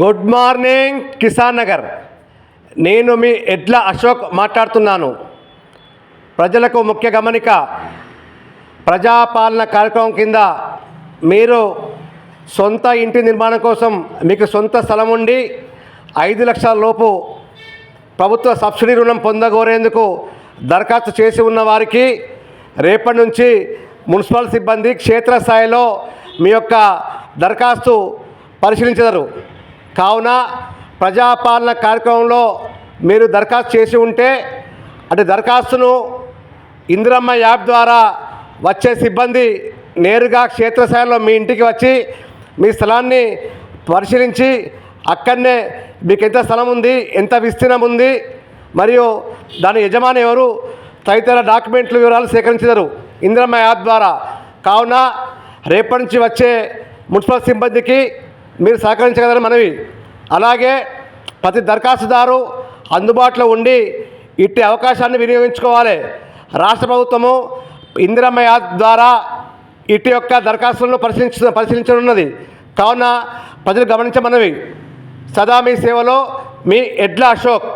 Good morning Kisan Nagar నేను మీ ఎడ్ల అశోక్ మాట్లాడుతున్నాను. ప్రజలకు ముఖ్య గమనిక ప్రజాపాలన కార్యక్రమం కింద మీరు సొంత ఇంటి నిర్మాణం కోసం మీకు సొంత స్థలం ఉండి ఐదు లక్షల లోపు ప్రభుత్వ సబ్సిడీ రుణం పొందగోరేందుకు దరఖాస్తు చేసి ఉన్న వారికి రేపటి నుంచి మున్సిపల్ సిబ్బంది క్షేత్రస్థాయిలో మీ యొక్క దరఖాస్తు పరిశీలించదరు. కావున ప్రజాపాలన కార్యక్రమంలో మీరు దరఖాస్తు చేసి ఉంటే అంటే దరఖాస్తును ఇందిరమ్మ యాప్ ద్వారా వచ్చే సిబ్బంది నేరుగా క్షేత్రస్థాయిలో మీ ఇంటికి వచ్చి మీ స్థలాన్ని పరిశీలించి అక్కడనే మీకు ఎంత స్థలం ఉంది ఎంత విస్తీర్ణం ఉంది మరియు దాని యజమాని ఎవరు తదితర డాక్యుమెంట్లు వివరాలు సేకరించదరు ఇందిరమ్మ యాప్ ద్వారా కావున రేపటి నుంచి వచ్చే మున్సిపల్ సిబ్బందికి మీరు సహకరించగలరని మనవి. అలాగే ప్రతి దరఖాస్తుదారు అందుబాటులో ఉండి ఇట్టి అవకాశాన్ని వినియోగించుకోవాలి. రాష్ట్ర ప్రభుత్వము ఇందిరమ్మ యాప్ ద్వారా ఇటు యొక్క దరఖాస్తులను పరిశీలించ పరిశీలించనున్నది. కావున ప్రజలు గమనించమన్నవి. సదా మీ సేవలో మీ ఎడ్ల అశోక్.